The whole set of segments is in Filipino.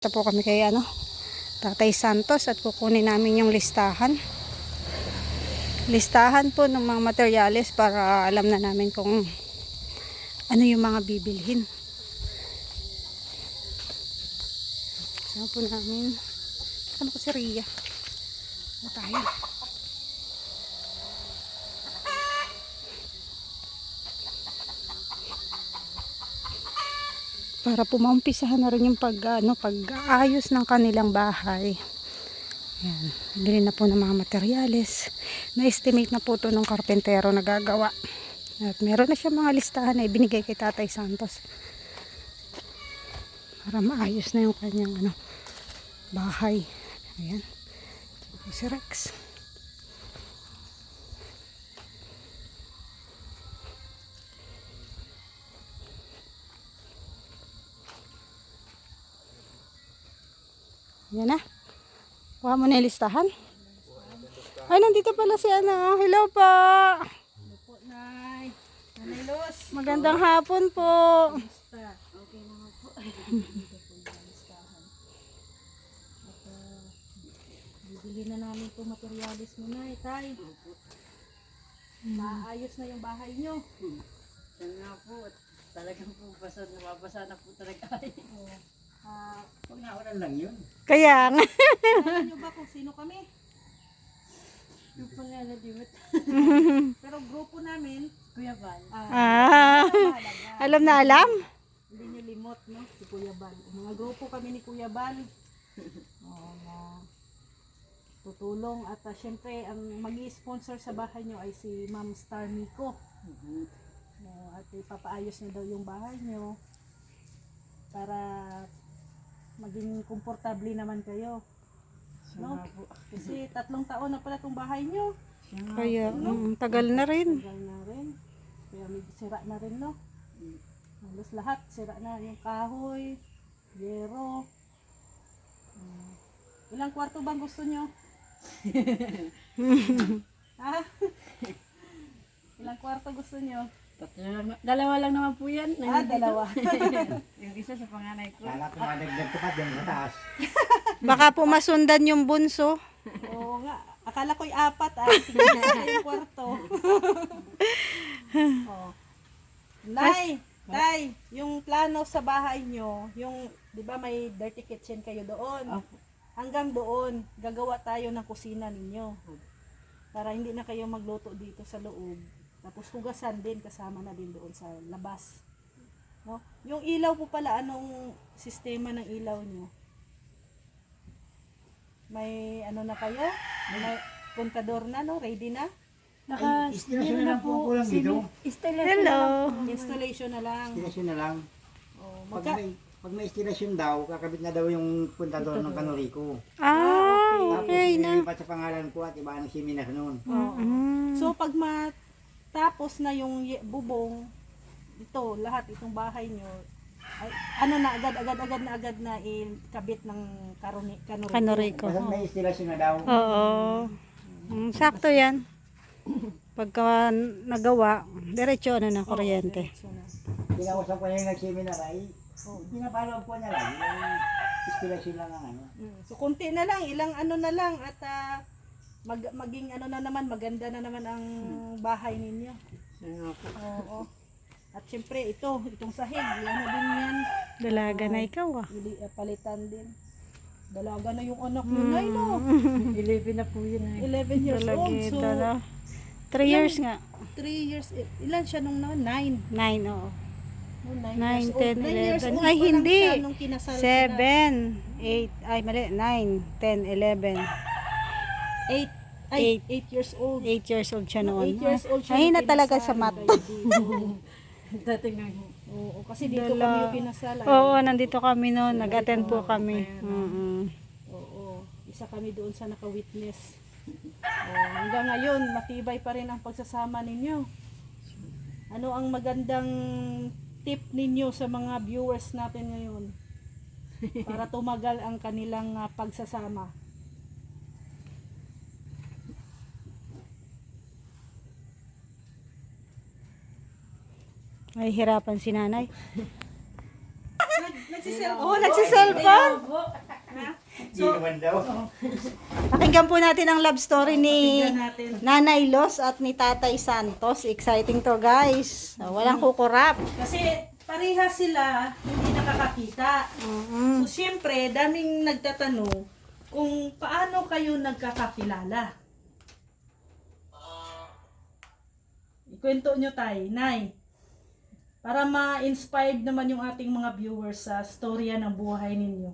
Ito po kami kay ano, Tatay Santos at kukunin namin yung listahan. Listahan po ng mga materyales para alam na namin kung ano yung mga bibilhin. Saan po namin? Ano ko si Ria? Ano? Para po maumpisahan na rin yung pag, ano, pag-ayos ng kanilang bahay. Yan. Bili na po ng mga materyales. Na-estimate na po to ng karpentero na gagawa. At meron na siya mga listahan na ibinigay kay Tatay Santos. Para maayos na yung kanyang ano, bahay. Ayan. Si Rex. Yan na. Kuha mo na yung listahan. Ay, nandito pala si ano. Hello po. po, Nay. Nanay Luz. Magandang hapon po. Basta, okay naman po. Po bibili na namin itong materialis mo, Nay. Tay. Maayos na yung bahay nyo. Yan nga po, talagang po basa, nababasa na po talaga. Oh. Ah, Pag naulan lang yun. Kaya nga. alam nyo ba kung sino kami? Yung po nga na dibat. Pero grupo namin, Kuya Val. ah, Ah, alam na alam. Hindi nyo limot, no? Si Kuya Bal. Mga grupo kami ni Kuya Bal. Oo, na tutulong. At ah, syempre, ang mag sponsor sa bahay nyo ay si Ma'am Star Miko. Oo, at ipapaayos niya daw yung bahay nyo para maging komportable naman kayo. No? Kasi tatlong taon na pala itong bahay nyo. Kaya, mm, tagal na rin. Tagal na rin. Kaya may sira na rin, no? Halos lahat, sira na. Yung kahoy, yero. Mm. Ilang kwarto bang gusto nyo? ha? Ilang kwarto gusto nyo? Tatlo lang, dalawa lang naman po yan. Ah, Nandito. dalawa. yung isa sa panganay ko. Kala ko madagdag ko pa dyan sa taas. Baka po masundan yung bunso. Oo nga. Akala ko'y apat ah. Sige na yung kwarto. oh. Nay, Tay, yung plano sa bahay nyo, yung, di ba may dirty kitchen kayo doon? Opo. Hanggang doon, gagawa tayo ng kusina ninyo. Para hindi na kayo magluto dito sa loob. Tapos hugasan din, kasama na din doon sa labas. No? Yung ilaw po pala, anong sistema ng ilaw nyo? May ano na kayo? May kontador na, no? Ready na? Naka, Installation na lang po ako lang dito. Installation Hello. Installation na lang. Installation na lang. Oh, Pag magka- may, pag may installation daw, kakabit na daw yung puntador ng kanuriko. Ah, Tapos okay na. ililipat sa pangalan ko at iba ang siminas noon. Oo. Mm. So pag matapos na yung bubong, ito, lahat itong bahay nyo, ay, ano na agad agad agad na agad na ikabit ng karoni, kanuriko. Kanuriko. Basta may installation na daw. Oo. Mm, sakto yan. Pagka nagawa, diretso ano na kuryente. Kinausap ko na yung nagseminar ay, oh, pinapaloob ko na lang. Yung installation lang ang ano. Mm. So konti na lang, ilang ano na lang at ah, mag, maging ano na naman, maganda na naman ang bahay ninyo. Siya nga po. Oo. At syempre ito, itong sahig, ano din yan, Dalaga na ikaw ah. ili, ah, palitan din. Dalaga na yung anak nyo, Nay, no? 11 na po yun. Ay. 11 years old. So, Dalagita na. Three years nga. 3 years, eh, ilan siya nung na? 9. Nine, oo. No, 9 Nine, years ten, old. 9 years eleven. old Ay, pa lang hindi. siya nung kinasal sila. Seven, eight, ay mali, nine, ten, eleven. 8. Ay, 8 years old. Eight years old siya noon. 8 years old siya. Ay, na talaga sa mat. Tatingnan mo. Oo, kasi dito Dala. kami yung kinasal. ay. Oo, nandito kami noon. Nag-attend po kami. Mm-mm. Oo, isa kami doon sa naka-witness. Oo, hanggang ngayon, matibay pa rin ang pagsasama ninyo. Ano ang magandang tip ninyo sa mga viewers natin ngayon? Para tumagal ang kanilang ah, pagsasama. Ay, hirapan si nanay. Nag, nag nagsiselfone. Oh, nagsiselfone? Hindi naman daw. Pakinggan po natin ang love story ni. Nanay Los at ni Tatay Santos. Exciting to guys. Walang kukurap. Kasi parehas sila hindi nakakakita. So, syempre, daming nagtatanong kung paano kayo nagkakakilala. Ikwento nyo tay, Nay. Para ma-inspired naman yung ating mga viewers sa storya ng buhay ninyo.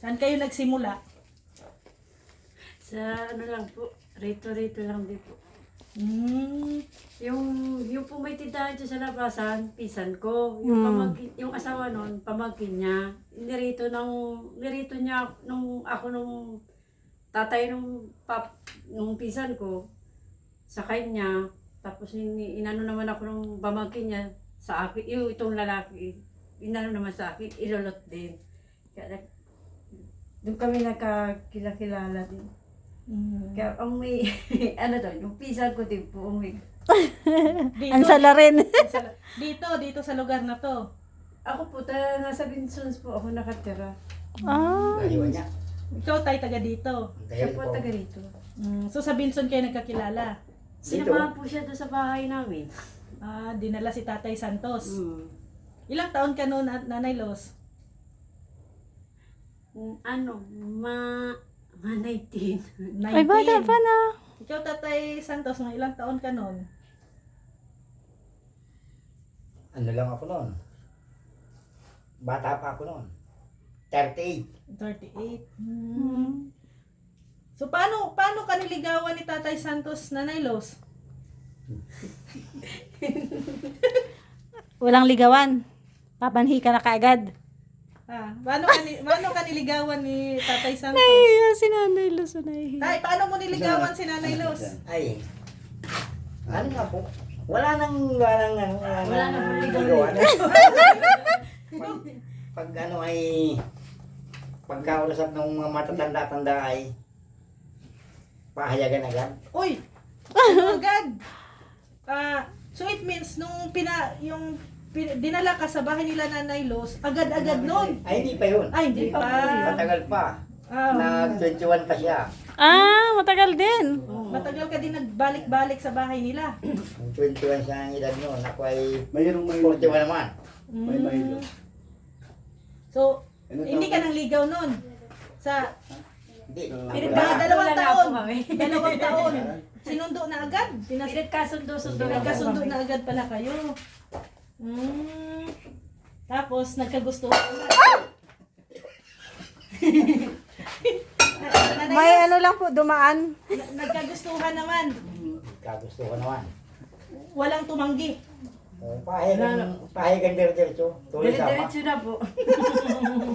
Saan kayo nagsimula? Sa ano lang po, rito-rito lang din po. Hmm, Yung, yung po may tindahan dyan sa labasan, pisan ko. Yung, Hmm. pamangkin, yung asawa nun, pamangkin niya. Nirito, ng, nirito niya nung ako nung tatay nung, pap, nung pisan ko sa kanya. Tapos in, inano naman ako nung pamangkin niya sa akin. Yung itong lalaki, inano naman sa akin, ilolot din. Kaya nag- doon kami nagkakilala din. hmm. Kaya ang may, ano to, yung pisan ko din po, ang may Dito, Ang sala rin. dito, dito sa lugar na to. Ako po, ta, nasa Vinsons po ako nakatira. ah. Naiwan niya. Ikaw tay taga dito. Siya po taga rito. Hmm, so sa Binson kayo nagkakilala. Sinamahan po siya doon sa bahay namin. Ah, dinala si Tatay Santos. Mm. Ilang taon ka noon, at Nanay Los? Mm, Ano, ma... Ma 19. 19. Ay, bata pa na. Ikaw, Tatay Santos, mga ilang taon ka noon? Ano lang ako noon. Bata pa ako noon. 38. 38. Hmm. So, paano, paano ka niligawan ni Tatay Santos, Nanay Los? Walang ligawan. Papanhi ka na kaagad. Ah, paano ka, ni, paano ka niligawan ni Tatay Santos? Ay, si Nanay Los. Nahihiya. Tay, paano mo niligawan si Nanay Los? Ay. Ano nga po? Wala nang, wala nang, ano, wala, Wala nang ligawan. pag, pag ano ay, pagkaurasap ng mga matatanda-tanda ay, pahayagan agad. Uy! Ano agad? Ah, so it means nung pina, yung pin- dinala ka sa bahay nila Nanay Los, agad-agad noon. Ay, hindi pa yun. Ay, hindi pa. Matagal pa. Ah, Na 21 pa siya. Ah, matagal din. matagal ka din nagbalik-balik sa bahay nila. Yung 21 siya ang edad noon. Ako ay Mayroong may 41 naman. May Mm. mahilo. So, Ano hindi ka tawag? nang ligaw noon. Sa Hindi. Pinag- Wala. Mga dalawang Wala na taon. Dalawang taon. Sinundo na agad. Pinagkasundo-sundo na Nagkasundo kami. na agad pala kayo. Mm. Tapos, nagkagusto. May ano lang po, dumaan. na- nagkagustuhan naman. Ko naman. Walang tumanggi. Oh, Pahayagan, pahayagan diretso. Tuloy sama. Dire-diretso na po.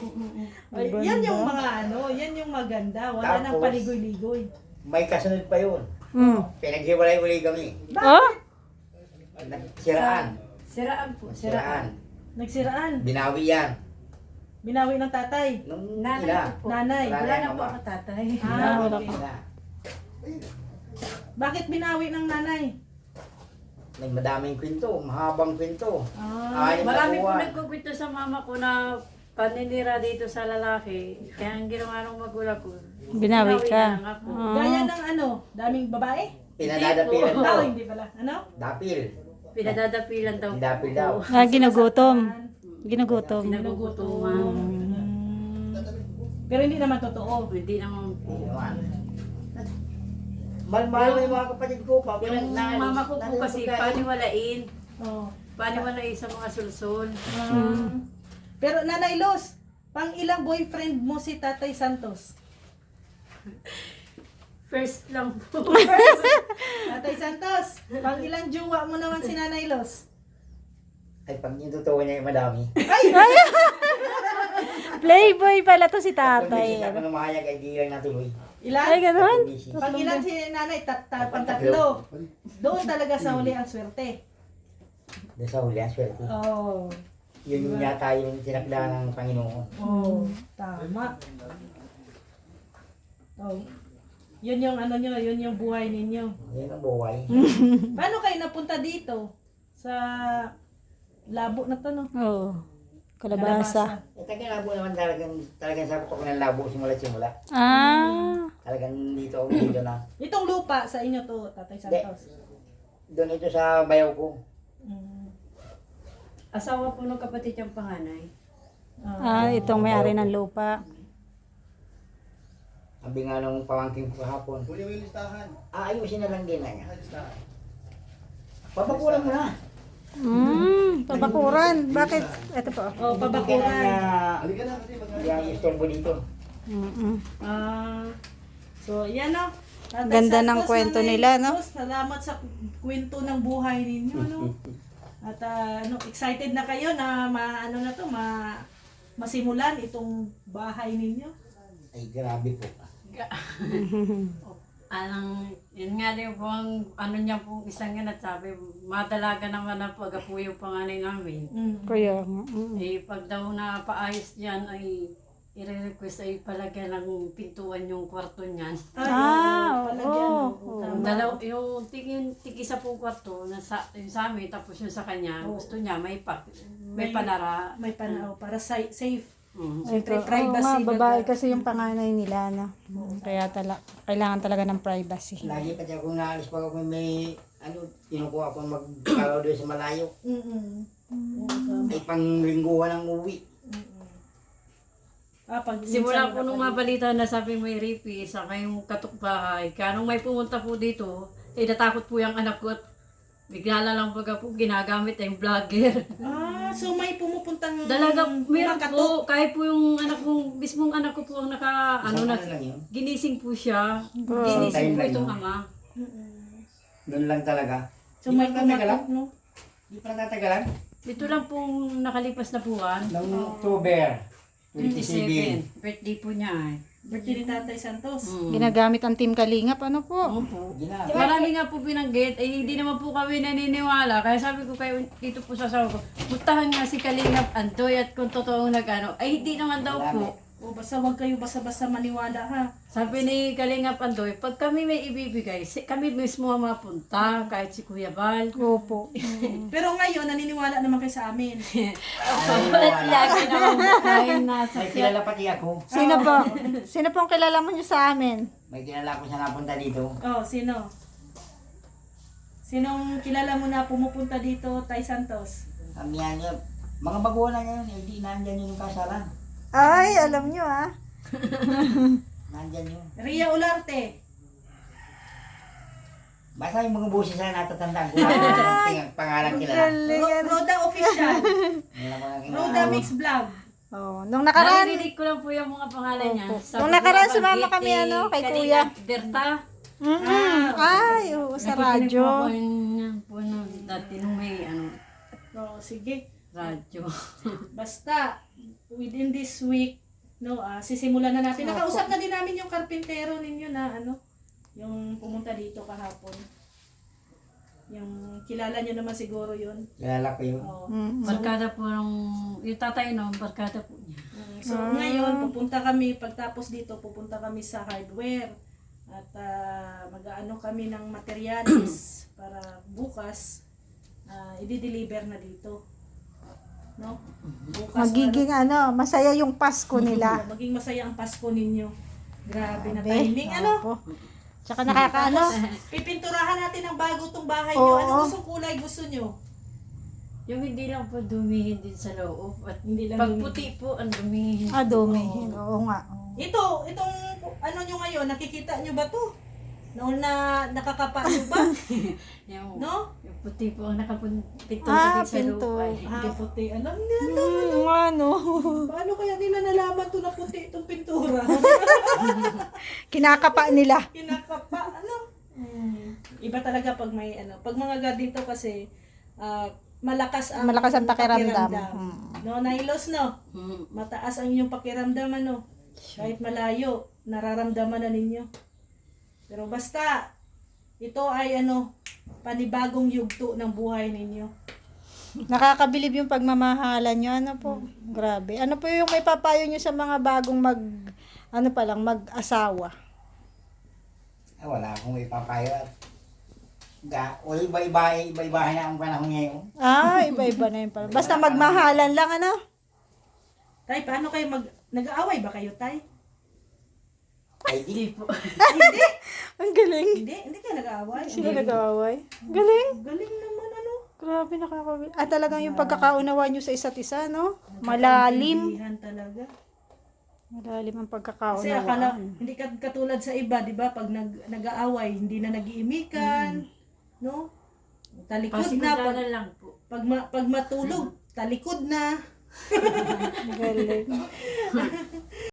Ay, yan yung mga ano, yan yung maganda. Wala nang Tapos, paligoy-ligoy. May kasunod pa yun. Mm. Pinaghiwalay uli kami. Oh? Siraan. Siraan po, siraan. Siraan. Nagsiraan. Binawi yan. Binawi ng tatay. Nung Nanay po. Nanay. Wala na po ako tatay. Ah, wala okay. Ina. Bakit binawi ng nanay? May madaming kwento. Mahabang kwento. Ah, Ay, Marami po nakuha. nagkukwento sa mama ko na paninira dito sa lalaki. Kaya ang ginawa ng magulang ko, Binawi na ka. lang ako. gaya ng ano, daming babae? Pinadadapilan Hindi daw. Oh, hindi pala. Ano? Dapil. Pinadadapilan daw. Dapil daw. Ah, ginugutom. Ginugutom. Pinagugutuman. Mm. Pero hindi naman totoo. Hindi naman po. Oo mo yung mga kapatid ko. Pa, Yung mama ko po kasi paniwalain. Oh. Paniwalain sa mga sulsol. Ah. Pero Nanay Los, pang ilang boyfriend mo si Tatay Santos? First lang po. Tatay Santos, pang ilang jowa mo naman si Nanay Los? Ay, pag yung totoo niya yung madami. Playboy pala to si Pag tatay. ako na mahayag ay di lang natuloy. Ilan? Ay, ganun? Pang ilan si Nanay? Tat, tat, pang tatlo. Doon talaga sa huli ang swerte. Doon sa huli, ang swerte. Oh. Yun yung yata yung tinakda ng Panginoon. Oh, tama. Oh. Yun yung ano nyo, yun yung buhay ninyo. Yan ang buhay. Paano kayo napunta dito? Sa labo na to, no? Oo. Kalabasa. Eh, taga labo naman talagang, talagang sa ko ng labo simula-simula. Ah. Talagang dito ako dito na. Itong lupa sa inyo to, Tatay Santos. Doon ito sa bayaw ko. Mm. Asawa po ng kapatid yung panganay. Ah, itong may-ari ng lupa. Sabi nga nung pamangking ko kahapon. Kunin mo yung listahan. Aayusin na lang din na niya. Ang listahan. Papakulan mo na. Hmm, pabakuran. Bakit? Ito po. Oh, pabakuran. Halika na kasi mag Yung istorbo dito. Mm-mm. Ah, so, yan o. Tatay Ganda ng Santos, kwento nila, no? Salamat sa kwento ng buhay ninyo, no? At ano, excited na kayo na ma, ano na to, ma, masimulan itong bahay ninyo. Ay, grabe po. Anong, yun nga din po ang ano niya po isang yan at sabi, madalaga naman ang pag-apo yung panganay namin. Mm. Kaya nga. mm. Eh, pag daw na paayos yan ay i-request ay palagyan ng pintuan yung kwarto niyan. Ah, oo. Yung tama. dalaw, yung tigin, tigisa po kwarto na sa, yung sa amin, tapos yung sa kanya, Oo. gusto niya may pa, may May- panara. May panao para sa- safe. Mm. Siyempre, privacy. oo nga, babae kasi yung panganay nila, no? Kaya tala, kailangan talaga ng privacy. Lagi pa siya kung naalis pag ako may ano, kinukuha ko magkalaw doon sa malayo. Tama. Ay panglingguhan ng uwi. Ah, pag Simula po nung mabalita na sabi may rape, sa kayong katukbahay, kaya nung may pumunta po dito, eh natakot po yung anak ko at bigla na lang baga po ginagamit yung vlogger. Ah, so may pumupuntang Dalaga, meron po, kahit po yung anak ko, mismong anak ko po ang naka, ano na, ano ginising po siya. Oh. Ginising po itong ama. Doon lang talaga. So may kumatok, no? Di pa natagalan. Ito lang pong nakalipas na buwan. Noong October 27. 27. Birthday po niya eh. Birthday ni Tatay Santos. Mm. Ginagamit ang Team Kalingap, ano po? Opo. Gina. Marami nga po binanggit, eh hindi naman po kami naniniwala. Kaya sabi ko kayo dito po sa sawa ko, puntahan nga si Kalingap Andoy at kung totoong nagano, ay hindi naman daw po. O basta wag kayo basta-basta maniwala ha. Sabi ni Kalingap Andoy, pag kami may ibibigay, si, kami mismo ang mapunta, kahit si Kuya Bal. Opo. Pero ngayon naniniwala naman kayo sa amin. At lagi naman kain nasa May kilala pati ako. Sino po? Sino po ang kilala mo niyo sa amin? May kilala ko siya napunta dito. Oh, sino? Sinong kilala mo na pumupunta dito, Tay Santos? Sabi niya niya, mga baguhan na ngayon, eh, di nandyan yung kasalan. Ay, alam niyo ah. Nandyan yun. Ria Ularte. Basta yung mga busis na natatandaan ko. Ang pangalan kilala. Ro- Roda Official. Roda. Mix Vlog. Oh, nung nakaraan, Naririnig ko lang po yung mga pangalan niya. Opo. Nung nakaraan, "Bakit sumama kami, eh, ano, kay Kuya." Berta. mm ay, oo, sa Nakikinig radyo. po ako niya po nung dati nung may ano, Oh, sige. Radyo. Basta, within this week, no, ah, sisimulan na natin. Nakausap na din namin yung karpintero ninyo na ano, yung pumunta dito kahapon. Yung kilala nyo naman siguro yun. Kilala ko yun. Oh. Mm. Barkada po nung, yung tatay no, barkada po niya. Mm, So ngayon, pupunta kami, pagtapos dito, pupunta kami sa hardware. At ah, mag-ano kami ng materials para bukas, ah, i-deliver na dito. No? Bukas, Magiging ano, masaya yung Pasko ano, nila. maging masaya ang Pasko ninyo. Grabe na Grabe. timing. Ano? Opo. Tsaka nakakaano, Pipinturahan natin ang bago tong bahay Oo. nyo. Ano gustong kulay gusto nyo? Yung hindi lang po dumihin din sa loob. At Hindi lang pag puti po, ang dumihin. ah, dumihin. Oo nga. Ito, itong ano nyo ngayon, nakikita nyo ba to? Noon na nakakapa nyo ba? Yung, No? yung puti po ang nakapunpito Ah, din sa pinto. Ay, Ah, puti. Alam niya. Mm, ano. Paano kaya nila nalaman to na puti itong pintura? Kinakapa nila. Kinakapa, ano? Hmm. Iba talaga pag may ano. Pag mga ganito kasi, ah, malakas ang Malakas ang pakiramdam. Hmm. No, nailos no. mm, Mataas ang inyong pakiramdam ano. Kahit malayo, nararamdaman na ninyo. Pero basta, ito ay ano, panibagong yugto ng buhay ninyo. Nakakabilib yung pagmamahalan nyo. Ano po? Grabe. Ano po yung may papayo nyo sa mga bagong mag, ano pa lang, mag-asawa? Ah, wala akong ipapayo at ga, o iba-iba, iba-iba na ang panahon ngayon. Ah, iba-iba na yun pala. Basta magmahalan lang, ano? Tay, paano kayo mag... Nag-aaway ba kayo, Tay? Hindi po. hindi. Ang galing. Hindi, hindi kayo nag-aaway. Sila nag-aaway. Galing. Galing naman, ano? Grabe nakakawin. At talagang yung pagkakaunawa nyo sa isa't isa, no? Malalim. Talaga. Malalim ang Kasi pagkakaunawa. akala, hindi ka katulad sa iba, di ba? Pag nag, nag-aaway, hindi na nag-iimikan, no? Talikod na. Pag, lang po. pag, ma- pag matulog, talikod na. Galing.